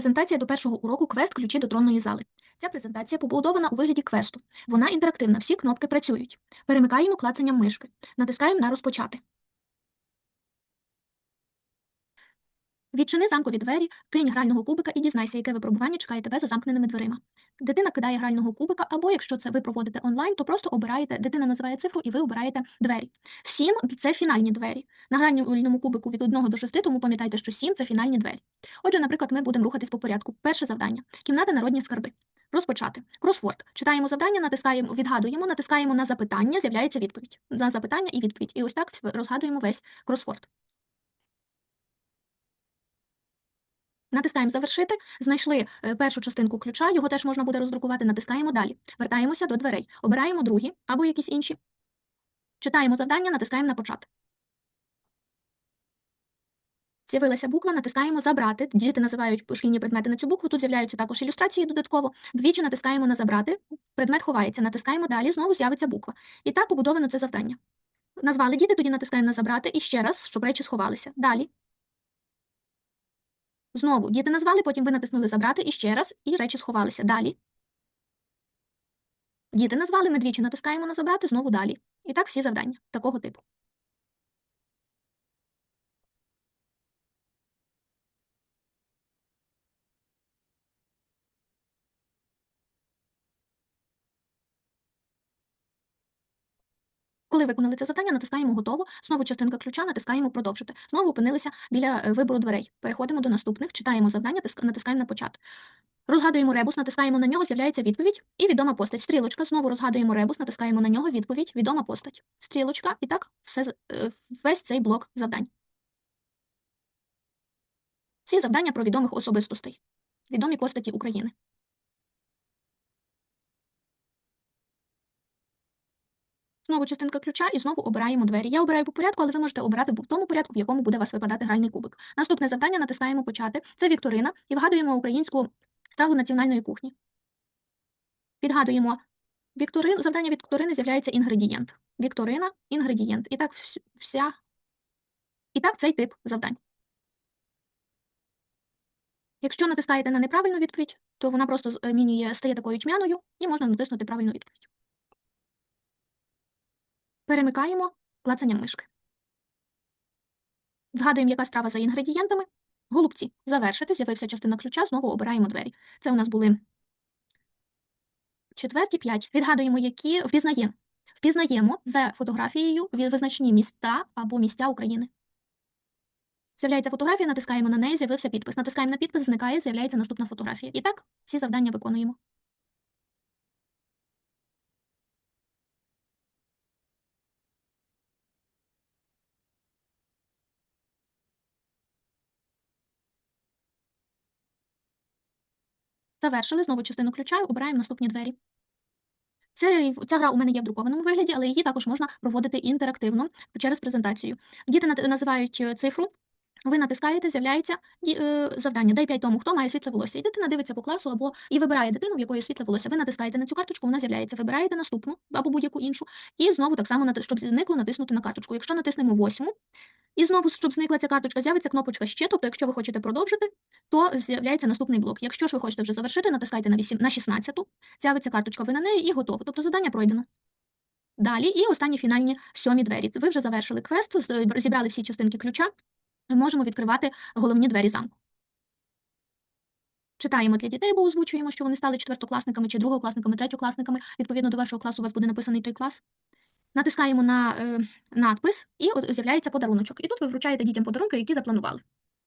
Презентація до першого уроку квест ключі до тронної зали. Ця презентація побудована у вигляді квесту. Вона інтерактивна, всі кнопки працюють. Перемикаємо клацанням мишки. Натискаємо на розпочати. Відчини замкові двері, кинь грального кубика і дізнайся, яке випробування чекає тебе за замкненими дверима. Дитина кидає грального кубика, або якщо це ви проводите онлайн, то просто обираєте, дитина називає цифру і ви обираєте двері. Сім це фінальні двері. На гральному кубику від 1 до 6, тому пам'ятайте, що сім це фінальні двері. Отже, наприклад, ми будемо рухатись по порядку. Перше завдання кімната народні скарби. Розпочати. Кросворд. Читаємо завдання, натискаємо, відгадуємо, натискаємо на запитання, з'являється відповідь. На запитання і відповідь. І ось так розгадуємо весь кросворд. Натискаємо завершити, знайшли е, першу частинку ключа, його теж можна буде роздрукувати, натискаємо далі. Вертаємося до дверей. Обираємо другі або якісь інші. Читаємо завдання, натискаємо на почати. З'явилася буква, натискаємо Забрати. Діти називають шкільні предмети на цю букву. Тут з'являються також ілюстрації додатково. Двічі натискаємо на Забрати. Предмет ховається, натискаємо далі, знову з'явиться буква. І так побудовано це завдання. Назвали діти, тоді натискаємо на Забрати і ще раз, щоб речі сховалися. Далі. Знову діти назвали, потім ви натиснули Забрати і ще раз, і речі сховалися. Далі. Діти назвали, ми двічі натискаємо на Забрати, знову далі. І так всі завдання такого типу. Коли виконали це завдання, натискаємо готово. Знову частинка ключа, натискаємо продовжити. Знову опинилися біля е, вибору дверей. Переходимо до наступних, читаємо завдання, натискаємо на почат. Розгадуємо ребус, натискаємо на нього, з'являється відповідь і відома постать. Стрілочка. Знову розгадуємо ребус, натискаємо на нього, відповідь, відома постать. Стрілочка, і так все, е, весь цей блок завдань. Ці завдання про відомих особистостей. Відомі постаті України. Знову частинка ключа і знову обираємо двері. Я обираю по порядку, але ви можете обирати в тому порядку, в якому буде вас випадати гральний кубик. Наступне завдання натискаємо почати. Це Вікторина і вгадуємо українську страву національної кухні. Підгадуємо Вікторин, завдання Вікторини з'являється інгредієнт. Вікторина інгредієнт. І так вся. І так цей тип завдань. Якщо натискаєте на неправильну відповідь, то вона просто змінює, стає такою тьмяною, і можна натиснути правильну відповідь. Перемикаємо клацанням мишки. Вгадуємо, яка страва за інгредієнтами. Голубці. Завершити. З'явився частина ключа, знову обираємо двері. Це у нас були четверті, п'ять. Відгадуємо, які впізнаємо. Впізнаємо за фотографією визначні міста або місця України. З'являється фотографія, натискаємо на неї, з'явився підпис. Натискаємо на підпис, зникає, з'являється наступна фотографія. І так, ці завдання виконуємо. Завершили знову частину ключа обираємо наступні двері. Це, Ця гра у мене є в друкованому вигляді, але її також можна проводити інтерактивно через презентацію. Діти називають е, цифру, ви натискаєте, з'являється е, завдання. Дай 5 тому, хто має світле волосся. І дитина дивиться по класу або і вибирає дитину, в якої світле волосся. Ви натискаєте на цю карточку, вона з'являється. Вибираєте наступну або будь-яку іншу. І знову так само, щоб зникло, натиснути на карточку. Якщо натиснемо восьму, і знову, щоб зникла ця карточка, з'явиться кнопочка ще. Тобто, якщо ви хочете продовжити, то з'являється наступний блок. Якщо ж ви хочете вже завершити, натискайте на 8, на 16, з'явиться карточка, ви на неї і готово. Тобто завдання пройдено. Далі і останні фінальні сьомі двері. Ви вже завершили квест, зібрали всі частинки ключа, можемо відкривати головні двері замку. Читаємо для дітей, бо озвучуємо, що вони стали четвертокласниками чи другокласниками, третьокласниками. Відповідно до вашого класу у вас буде написаний той клас. Натискаємо на е, надпис і з'являється подаруночок. І тут ви вручаєте дітям подарунки, які запланували.